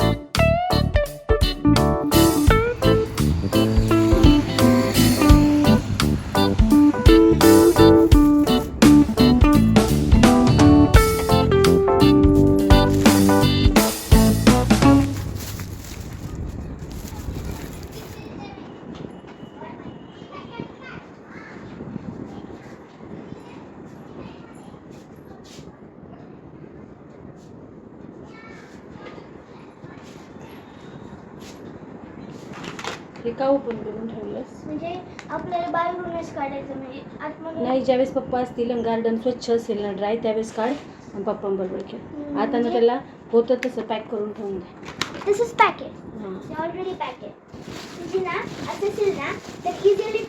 हे नाही ज्यावेळेस पप्पा असतील गार्डन स्वच्छ असेल ना ड्राय त्यावेळेस काढ आणि पप्पांबरोबर खेळ. आता ना म्हणजे- त्याला होतं तसं पॅक करून ठेवून दे. दिस इज पॅकेट हां. ऑलरेडी पॅकेट म्हणजे ना असं असेल ना तर इझिली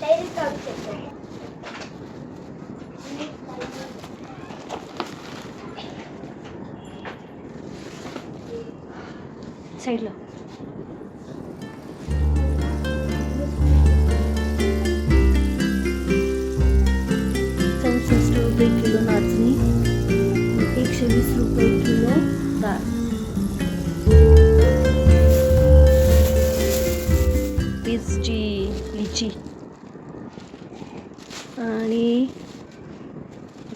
डायरेक्ट काढू शकतो साईडला वीस रुपये किलो डाळ पीचची लिची. आणि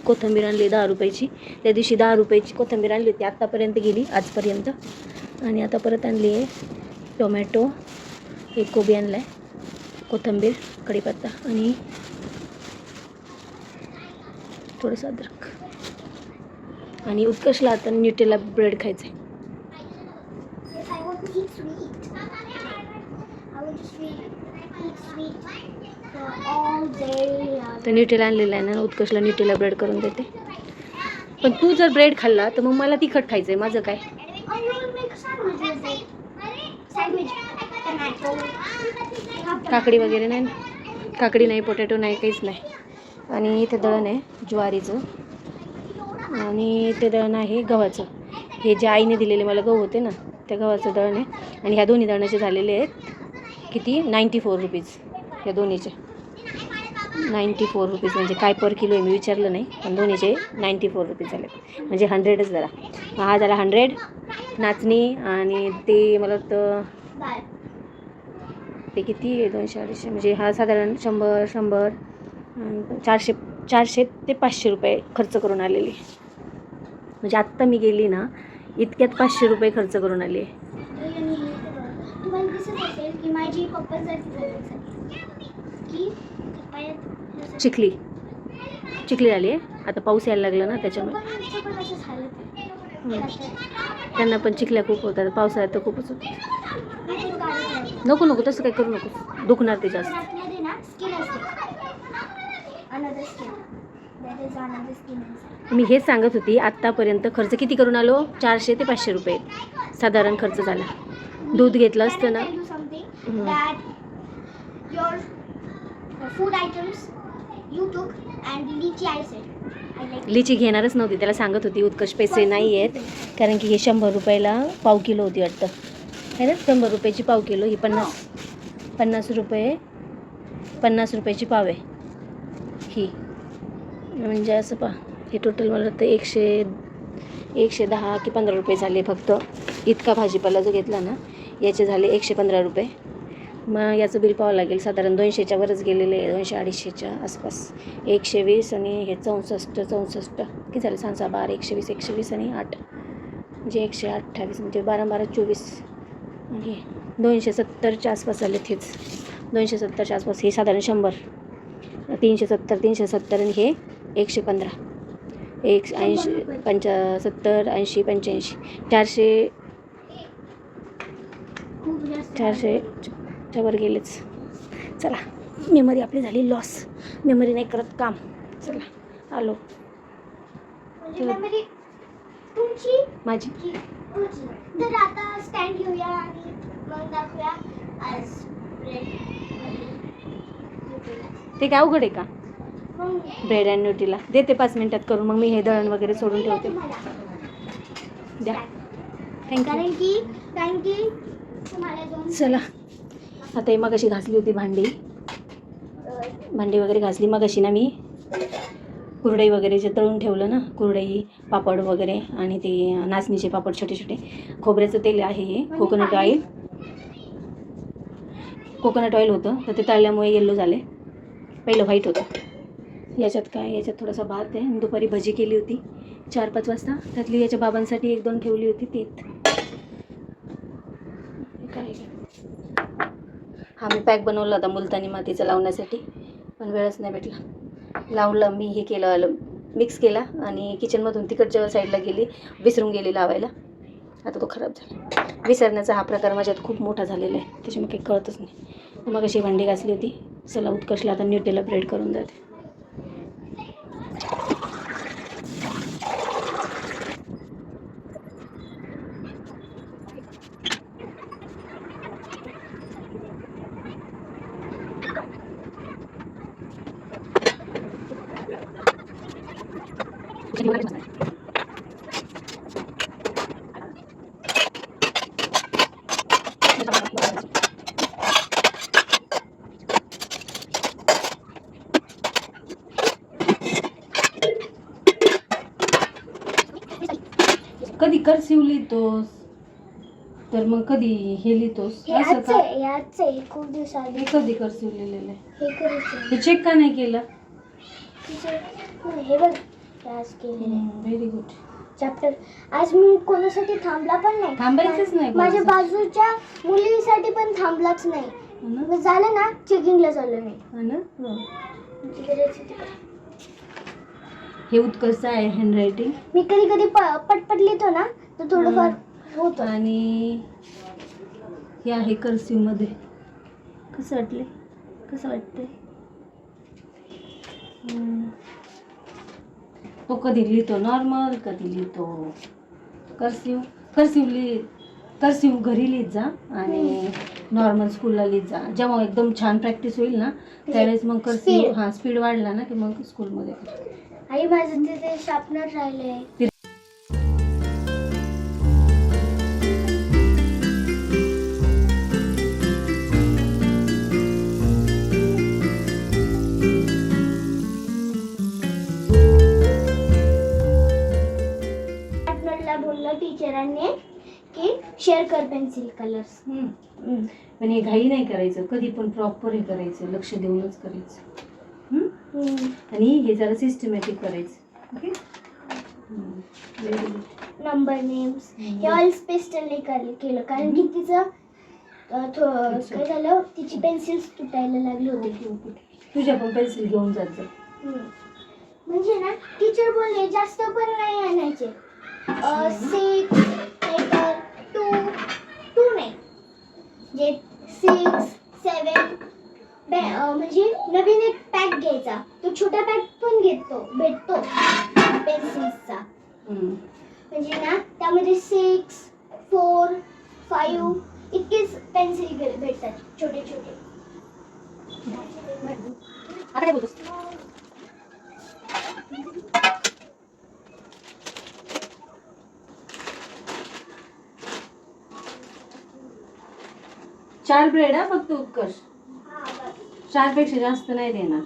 कोथिंबीर आणली दहा रुपयाची. त्या दिवशी दहा रुपयाची कोथिंबीर आणली होती. आत्तापर्यंत गेली आजपर्यंत. आणि आता परत आणली आहे टोमॅटो. एक कोबी आणला आहे कोथिंबीर कढीपत्ता आणि थोडंसं अद्रक. आणि उत्कर्षला आता न्यूटेला ब्रेड खायचं आहे तर न्यूटेला आणलेलं आहे ना उत्कर्षला न्यूटेला ब्रेड करून देते. पण तू जर ब्रेड खाल्ला तर मग मला तिखट खायचं आहे माझं काय? काकडी वगैरे नाही काकडी नाही पोटॅटो नाही काहीच नाही. आणि इथे दळण आहे ज्वारीचं. आणि ते दळण आहे गव्हाचं. हे जे आईने दिलेले मला गहू होते ना त्या गव्हाचं दळण आहे. आणि ह्या दोन्ही दळणाचे झालेले आहेत किती? नाईंटी फोर रुपीज ह्या दोन्हीचे. नाईंटी फोर रुपीज म्हणजे काय पर किलो आहे मी विचारलं नाही पण दोन्हीचे नाईंटी फोर रुपीज झाले म्हणजे हंड्रेडच जरा. हा झाला हंड्रेड नाचणी आणि ते मला तर ते किती आहे? दोनशे अडीचशे. म्हणजे हा साधारण शंभर शंभर चारशे चारशे ते पाचशे रुपये खर्च करून आलेली. म्हणजे आत्ता मी गेली ना इतक्यात पाचशे रुपये खर्च करून आली. आहे चिखली. चिखली झाली आहे आता पाऊस यायला लागला ना त्याच्यामुळे. त्यांना पण चिखल्या खूप होतात. पावसाळ्यात तर खूपच होतात. नको नको तसं काही करू नको दुखणार ते जास्त. मी हेच सांगत होती आत्तापर्यंत खर्च किती करून आलो? चारशे ते पाचशे रुपये. साधारण खर्च झाला. दूध घेतलं असतं ना? हम्म. that your uh, food items you took and lychee I said. I like लिची घेणारच नव्हती त्याला सांगत होती उत्कर्ष पैसे नाही आहेत कारण की हे शंभर रुपयाला पाव किलो होती वाटतं. है ना? शंभर रुपयाची पाव किलो ही पन्नास. पन्नास रुपये पन्नास रुपयाची पाव आहे. ही. म्हणजे असं पा हे टोटल मला वाटतं एकशे एकशे दहा की पंधरा रुपये झाले फक्त. इतका भाजीपाला जो घेतला ना याचे झाले एकशे पंधरा रुपये. मग याचं बिल पाहावं लागेल. साधारण दोनशेच्या वरच गेलेले आहे दोनशे अडीचशेच्या आसपास. एकशे वीस आणि हे चौसष्ट चौसष्ट. किती झाले? सांग सहा बारा एकशे वीस एकशे वीस आणि आठ. म्हणजे एकशे अठ्ठावीस म्हणजे बारा बारा चोवीस. आणि दोनशे सत्तरच्या आसपास झाले तेच दोनशे सत्तरच्या आसपास हे साधारण शंभर. तीनशे सत्तर तीनशे सत्तर आणि हे एकशे पंधरा. एक ऐंशी पंचा सत्तर ऐंशी पंच्याऐंशी. चारशे खूप जास्त चारशे च्या वर गेलेच. चला मेमरी आपली झाली लॉस मेमरी नाही करत काम. चला आलो. म्हणजे माझी. तर आता स्टँड घेऊया आणि मग दाखवूया. आज ते काय अवघड आहे का? मग ब्रेड अँड न्यूटीला देते पाच मिनिटात करून मग मी हे दळण वगैरे सोडून ठेवते. द्या. थँक्यू चला. आता ही मगाशी घासली होती भांडी. भांडी वगैरे घासली. मगाशी ना मी कुरडई वगैरे जे तळून ठेवलं ना कुरडई पापड वगैरे आणि ते नाचणीचे पापड छोटे छोटे. खोबऱ्याचं तेल आहे हे. कोकोनट ऑइल कोकोनट ऑइल होतं तर ते तळल्यामुळे येल्लो झाले. पहिलं व्हाईट होतं. याच्यात काय याच्यात थोडासा भात आहे. दुपारी भजी केली होती. चार पाच वाजता. त्यातली याच्या बाबांसाठी एक दोन ठेवली होती तीत. काय? हा मी पॅक बनवला होता मुलतानी मातीचा लावण्यासाठी. पण वेळच नाही भेटला. लावलं मी हे केलं मिक्स केला आणि किचनमधून तिकडच्या साईडला गेली विसरून गेली लावायला. आता तो खराब झाला. विसरण्याचा हा प्रकार माझ्यात खूप मोठा झालेला आहे. त्याच्यामुळे काही कळतच नाही. मग अशी भांडी घासली होती. चला उत्कर्षला आता न्यूटेला ब्रेड करून जाते. कधी कर्सिव लिहितोस तर मग कधी हे लिहितोस? असं का? आहे, हे आजचं आहे खूप दिवसाआधी. हे कधी कर्सिव लिहिलेलं? आहे हे करायचं हे चेक का नाही केलं? तिचं- हे बघ आज केलेलं आहे. व्हेरी गुड चॅप्टर आज मी कोणासाठी थांबला पण नाही. थांबायचंच नाही माझ्या. बाजूच्या मुलीसाठी पण थांबलाच नाही. हो ना? मग झालं ना चेकिंगला चाललो मी. हो ना? तिकडे जायचं तिकडे. उत्कर्ष आहे हँडरायटिंग मी कधी कधी प- पटपट लिहितो ना तर थोडंफार आणि हे आहे कर्सिवमध्ये. कसं वाटले कसं वाटतंय. तो कधी लिहितो? नॉर्मल कधी लिहितो? कर्सिव कर्सिव लिहि कर्सिव घरी लिहित जा आणि नॉर्मल स्कूलला लिहित जा. जेव्हा एकदम छान प्रॅक्टिस होईल ना त्यावेळेस मग Speed. हां स्पीड वाढला ना की मग स्कूलमध्ये. आई माझं तिथे शार्पनर टीचरांनी की शेअर कर पेन्सिल कलर्स हम्म. पण हे घाई नाही करायचं. कधी पण प्रॉपर हे करायचं. लक्ष देऊनच करायचं. हम्म? आणि हे जरा सिस्टमॅटिक करायचं. ओके नंबर नेम्स हम्म. हे ऑल स्पेस्टलने केलं. कारण की तिचं अं, थो- काय झालं? तिची पेन्सिल्स तुटायला लागली होती. तुझ्या पण पेन्सिल घेऊन जात जा. हम्म. म्हणजे ना टीचर बोलले जास्त पण नाही आणायचे. सिक्स पेपर टू टू नाही. जे सिक्स सेवन म्हणजे नवीन एक पॅक घ्यायचा. तो छोटा पॅक पण घेतो भेटतो पेन्सिल्सचा. म्हणजे ना त्यामध्ये सिक्स फोर फाईव्ह इतकेच पेन्सिल भेटतात छोटे छोटे. आता काय बोलतोस? चार ब्रेड हा फक्त उत्कर्ष चारपेक्षा जास्त नाही देणार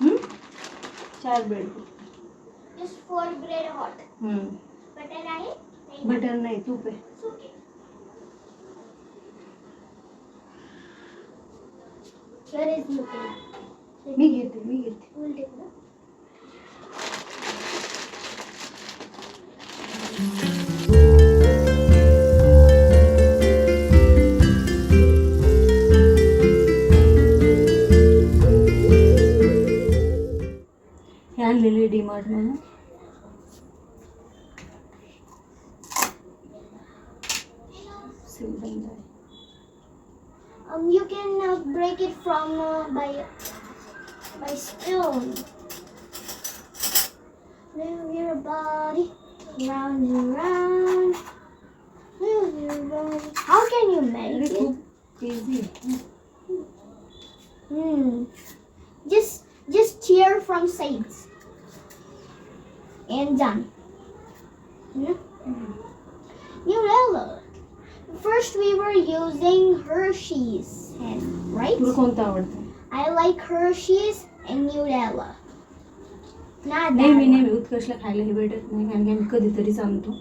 हम्म? चार bread just four bread hot hmm. Butter आहे नाही. बटर नाही तूप आहे It's okay. Here is Nutella. मी घेते मी घेते We'll take that. Um, you can uh, break it from uh, by by spoon. Move your body round and round. Move your body. How can you make it? Easy. Hmm. Just just cheer from sides. And done. Hmm? Nutella. First we were using Hershey's and right? I like Hershey's and Nutella. Not नेहमी that. नेहमी उत्कर्षला खायला हे भेटत नाही कारण की आम्ही कधीतरीच आणतो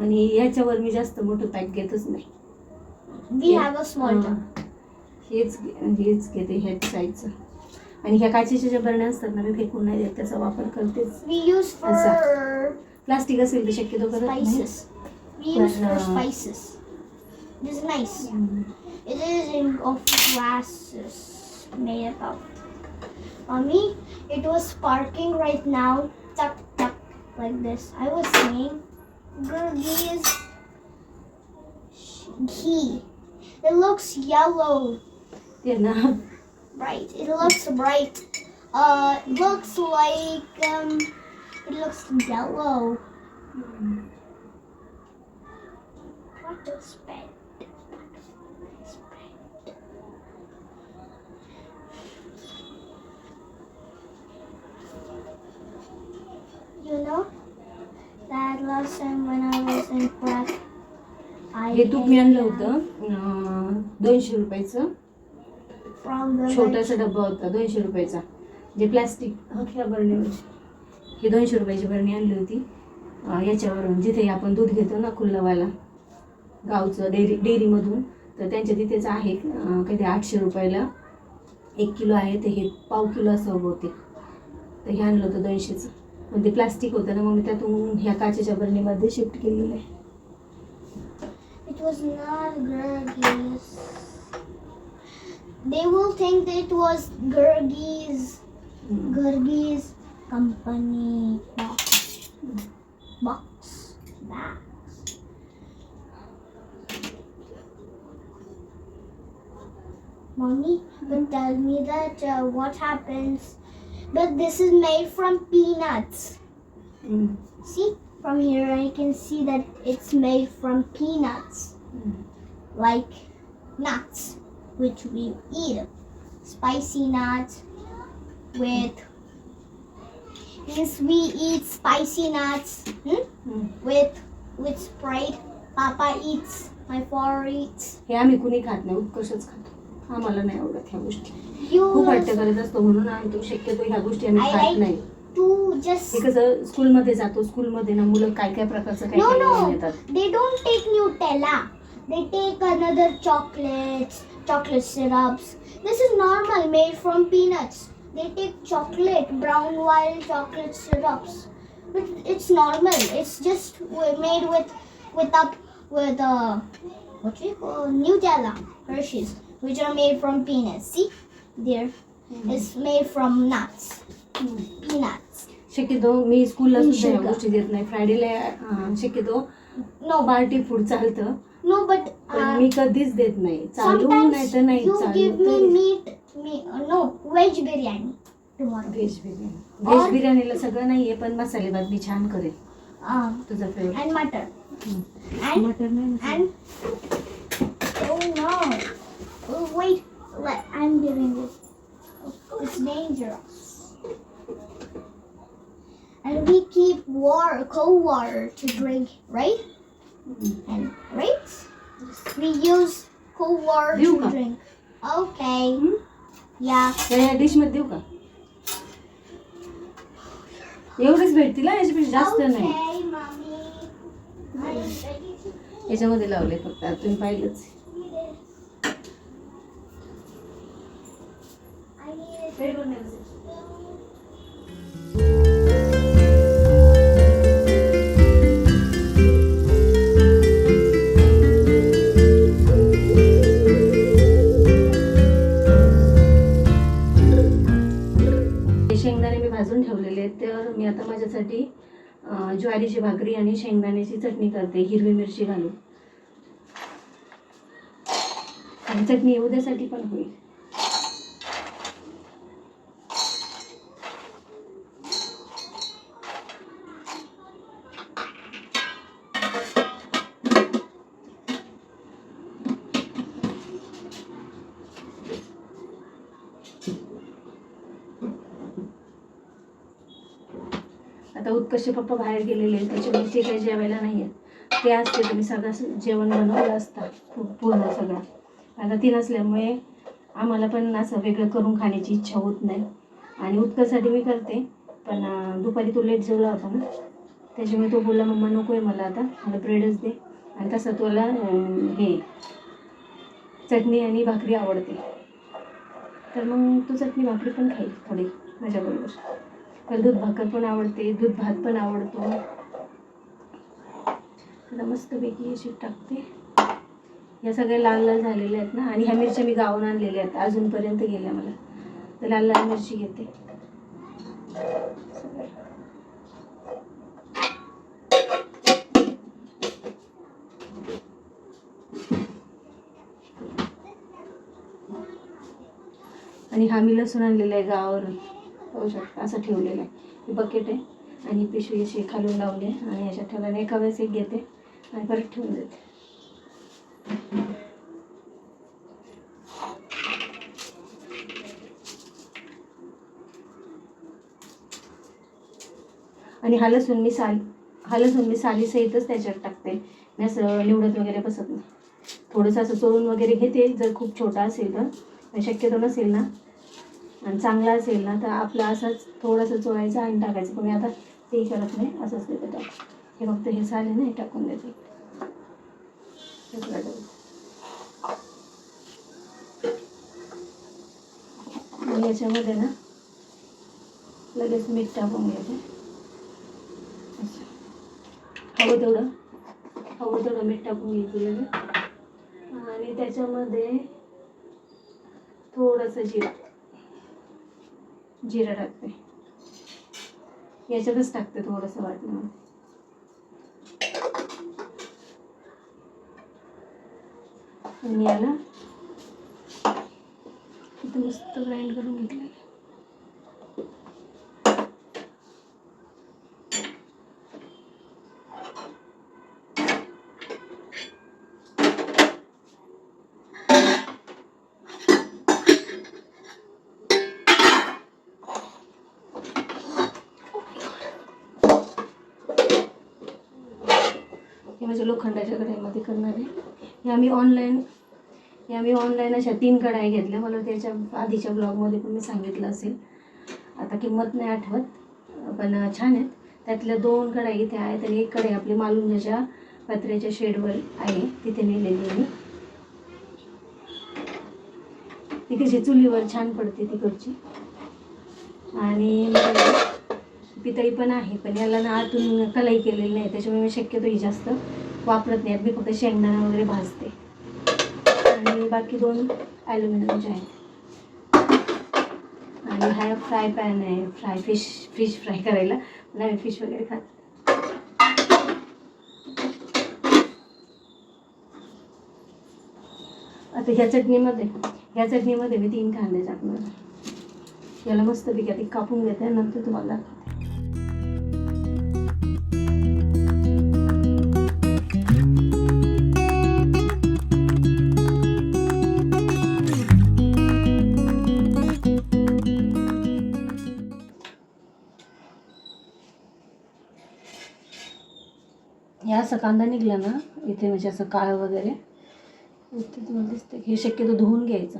आणि ह्याच्यावर मी जास्त मोठं पॅक घेतच नाही one. We have a small हा. one. हेच हेच घेते ह्याच साईजचं आणि ह्या काचेच्या ज्या बरण्या असतात ना मी फेकून नाही देत त्याचा वापर करतेच for प्लास्टिक असेल तर शक्यतो करत नाही uh, spices. It was sparking right now. Tuck tuck like this. I was saying, Gurgi's ghee. It looks yellow, ते ना bright. It looks bright. Uh, it looks like um, it looks yellow. What is bed? You know that last time when I was in prep, I हे तूप मी आणलं ate, होतं अं, दोनशे रुपयाचं from the छोटासा डब्बा होता दोनशे रुपयाचा. जे प्लास्टिक ह्या बरणीवर ही दोनशे रुपयाची बरणी आणली होती. याच्यावरून जिथे आपण दूध घेतो ना खुल्लवाला गावचं डेअरी डेअरीमधून तर त्यांच्या तिथेच आहे काहीतरी आठशे रुपयाला. एक किलो आहे ते हे पाव किलो असं बहुतेक तर हे आणलं होतं दोनशेचं. पण ते प्लास्टिक होतं ना मग मी त्यातून ह्या काचेच्या बरणीमध्ये शिफ्ट केलेलं आहे. they will think it was Gurgi's mm. Gurgi's company box box box. Mommy, but tell me that uh, what happens. But this is made from peanuts. Mm. See, from here I can see that it's made from peanuts, mm. like nuts. Which we eat. Spicy nuts with. Yes, we eat spicy nuts hmm? with with Sprite. Papa eats. My father eats. हे आम्ही कुणी खात नाही उत्कर्षच खातो आम्हाला नाही आवडत ह्या गोष्टी You खूप हट्ट करत असतो म्हणून आणतो शक्यतो ह्या गोष्टी आम्ही I खात like- नाही to just. हे कसं स्कूलमध्ये जातो स्कूलमध्ये ना मुलं काय काय प्रकारचं काय No, काय no. घेऊन येतात They don't take Nutella. They take another chocolates, chocolate syrups. This is normal, made from peanuts. They take chocolate, brown wild chocolate syrups. But it's normal. It's just w- made with with up with uh what do you call Nutella, Hershey's, which are made from peanuts. See, there, it's made from nuts, हम्म. peanuts. शक्यतो मी स्कूलला सुद्धा ह्या Sugar. गोष्टी देत नाही फ्रायडेला अं, शक्यतो No, party food चालतं पण uh, मी कधीच देत नाही चालू नाही तर नाही me चालू uh, no veg biryani tomorrow. Veg biryani veg बिर्याणीला सगळं नाहीये पण मसाले भात मी छान करेल Um, तुझं फेवरेट mutton. And मटन नाही and oh no! Oh wait, let I'm giving this. It's dangerous. And we keep water, cold water to drink, right? And right? We use cold water You to go. drink. Okay. Hmm? Yeah. या dish मध्ये देऊ का एवढंच भेटतील हा, याच्यापेक्षा जास्त नाही Okay, mommy. I am ready to eat. याच्यामध्ये लावले फक्त आता तुम्ही पाहिलंच I need it. हे ज्वारीची भाकरी आणि शेंगदाण्याची चटणी करते हिरवी मिरची घालून. आणि चटणी उद्यासाठी पण होईल. आता उत्कर्ष पप्पा बाहेर गेलेले आहेत त्याच्यामुळे ते काही जेवायला नाही आहेत ते असते तुम्ही साधा जेवण बनवलं असतं खूप पूर्ण सगळं. आता ती नसल्यामुळे आम्हाला पण असं वेगळं करून खाण्याची इच्छा होत नाही. आणि उत्कर्षसाठी मी करते पण दुपारी तो लेट जेवला होता ना त्याच्यामुळे तो बोलला मम्मा नको आहे मला आता मला ब्रेडच दे. आणि तसं तुला हे चटणी आणि भाकरी आवडते. तर मग तू चटणी भाकरी पण खाईल थोडी माझ्याबरोबर. तर दूध भाकर पण आवडते दूध भात पण आवडतो. आता मस्तपैकी अशी टाकते. या सगळ्या लाल लाल झालेल्या आहेत ना? आणि ह्या मिरच्या मी गावून आणलेल्या आहेत अजूनपर्यंत गेल्या मला. तर लाल लाल मिरची घेते. आणि हा मी लसूण आणलेला आहे गावावरून. पाहू शकता असं ठेवलेलं आहे. बकेट आहे आणि पिशवी अशी खालून लावली आहे आणि अशा ठेवल्याने एका वेळेस एक घेते आणि परत ठेवून देते. आणि हा लसूण मी साल हा लसूण मी सालीसहितच त्याच्यात टाकते. मी असं निवडत वगैरे बसत नाही. थोडंसं असं चोळून वगैरे घेते जर खूप छोटा असेल तर. शक्यतो नसेल ना. आणि चांगला असेल ना तर आपला असंच थोडंसं चोळायचं आणि टाकायचं. पण मी आता ते करत नाही असंच देते टाक हे फक्त हे साले ना हे टाकून देते. याच्यामध्ये ना लगेच मीठ टाकून घ्यायचे. अच्छा हवं तेवढं. हवं तेवढं मीठ टाकून घ्यायचं लगेच. आणि त्याच्यामध्ये थोडंसं जिरा. जिरा टाकते. याच्यातच टाकते थोडंसं वाटलं आणि याला मस्त ग्राइंड करून घेतलेलं माझ्या लोखंडाच्या कढईमध्ये करणार. आहे हे आम्ही ऑनलाईन हे आम्ही ऑनलाईन अशा तीन कढाई घेतल्या. मला त्याच्या आधीच्या ब्लॉगमध्ये पण मी सांगितलं असेल. आता किंमत नाही आठवत पण छान आहेत. त्यातल्या दोन कढाई इथे आहेत आणि एक कढाई आपली मालुंजाच्या पत्र्याच्या शेडवर आहे. तिथे नेलेली आहे मी. ती कशी चुलीवर छान पडते तिकडची आणि पितळी पण आहे पण याला ना आतून कलाई केलेली नाही त्याच्यामुळे मी शक्यतो ही जास्त वापरत नाही. मी फक्त शेंगदाणा वगैरे भाजते. आणि बाकी दोन ॲल्युमिनियमचे आहेत. आणि हा फ्राय पॅन आहे. फ्राय फिश फिश फ्राय करायला. नाही फिश वगैरे खात आता ह्या चटणीमध्ये ह्या चटणीमध्ये मी तीन कांदे टाकणार याला मस्तपैकी आधी कापून घेते नंतर तुम्हाला असा कांदा निघला ना इथे म्हणजे असं काळ वगैरे इथे तुम्हाला दिसते हे शक्यतो धुवून घ्यायचं.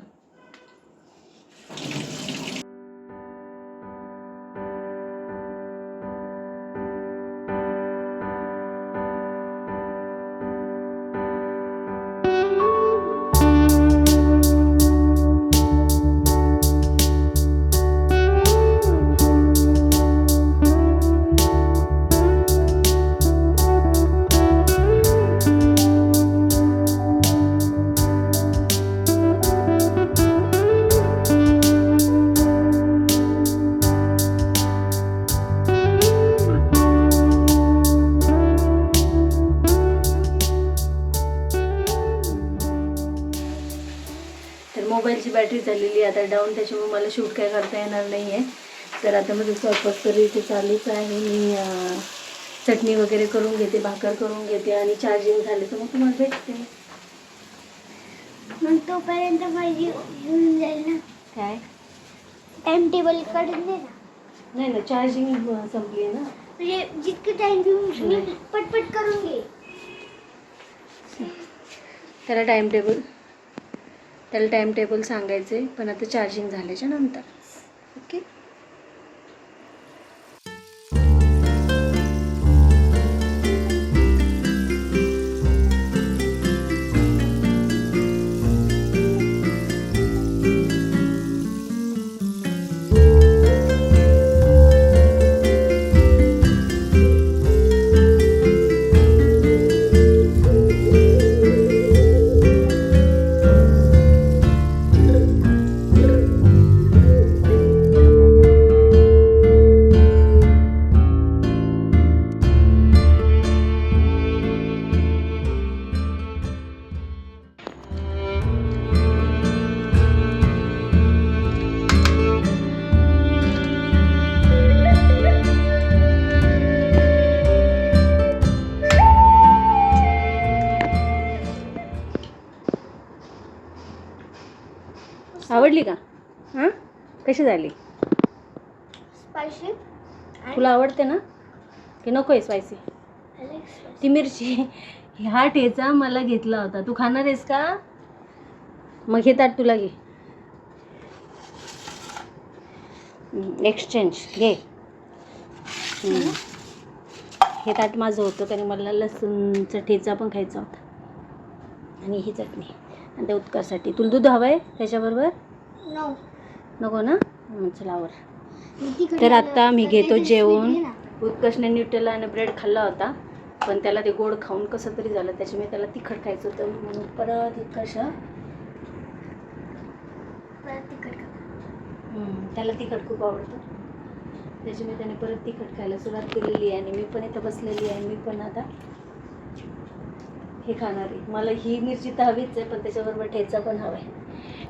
बॅटरी झालेली आता डाऊन त्याच्यामुळे मला शूट काय करता येणार नाही आहे तर आता माझं स्वयंपाक तरी इथे चालूच आहे. मी चटणी वगैरे करून घेते भाकर करून घेते आणि चार्जिंग झाले तर मग तुम्हाला भेटते. मग तोपर्यंत माझी होऊन जाईल ना. काय? टाइम टेबल काढून दे ना. नाही ना चार्जिंग संपली ना. म्हणजे जितकं टाइम घेऊन पटपट करून घे. त्याला टाईम टेबल त्याला टाईम टेबल सांगायचे पण आता चार्जिंग झाल्याच्यानंतर. ओके आवडली का? हां? कशी झाली? स्पायसी तुला आवडते ना? की नको आहे स्पायसी ती मिरची. हा ठेचा मला घेतला होता. तू खाणार आहेस का? मग हे ताट तुला घे. एक्सचेंज घे. हे ताट माझं होतं कारण मला लसूणचा ठेचा पण खायचा होता. आणि ही चटणी. आणि त्या उत्करसाठी तुला दूध हवं आहे त्याच्याबरोबर? नको ना? चला आवर. तर आता मी घेतो जेवण. उत्कर्षने न्यूटेला आणि ब्रेड खाल्ला होता पण त्याला ते गोड खाऊन कसं तरी झालं त्याच्यामुळे त्याला तिखट खायचं होतं म्हणून परत उत्कर्ष. त्याला तिखट खूप आवडतं. त्याच्यामुळे त्याने परत तिखट खायला सुरुवात केलेली आहे आणि मी पण इथं बसलेली आहे मी पण आता हे खाणार आहे. मला ही मिरची तर हवीच आहे पण त्याच्याबरोबर ठेचा पण हवा आहे.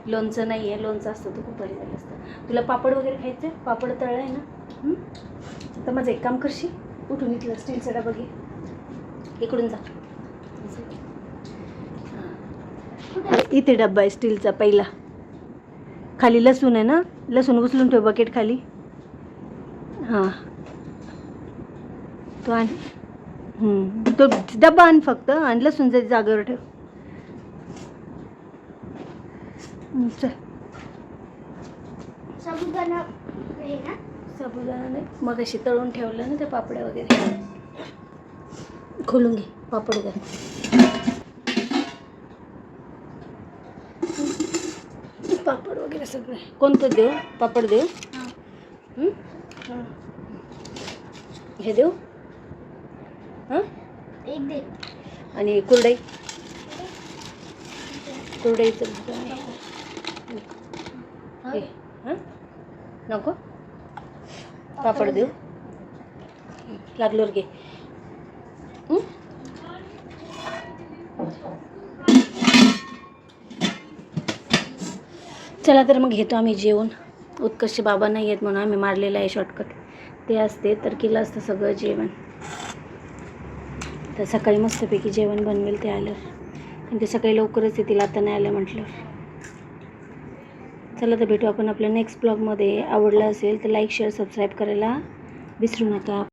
लोणचं नाही आहे लोणचं असतं तर खूप बरी झालं असतं. तुला पापड वगैरे खायचं? आहे पापड तळलं आहे ना तर माझं एक काम करशील उठून इथलं स्टीलचा डबा घे. इकडून जा. इथे डब्बा आहे स्टीलचा पहिला. खाली लसूण आहे ना? लसूण उचलून ठेव बकेट खाली. हां. तो आण. तो डब्बा आण फक्त आणि लसूण जागेवर ठेव हं, चल साबुदाणा साबुदाणा नाही. मग अशी तळून ठेवलं ना ते पापड्या वगैरे. खोलून घे पापड घे पापड वगैरे सगळे. कोणतं देऊ? पापड देऊ? हं? हे? देऊ? हां? एक दे. आणि कुरडई? कुरडईचं हे हां? नको. पापड देऊ. लागलोर घे. चला तर मग घेतो आम्ही जेवण. उत्कर्ष बाबा नाही येत म्हणून आम्ही मारलेलं आहे शॉर्टकट ते असते तर केलं असतं सगळं जेवण. तर सकाळी मस्तपैकी जेवण बनवेल ते आलं. आणि ते सकाळी लवकरच येतील आता नाही आलं म्हटलं. चला तर भेटू आपण आपल्या नेक्स्ट ब्लॉगमध्ये आवडलं असेल तर लाईक शेअर सबस्क्राईब करायला विसरू नका.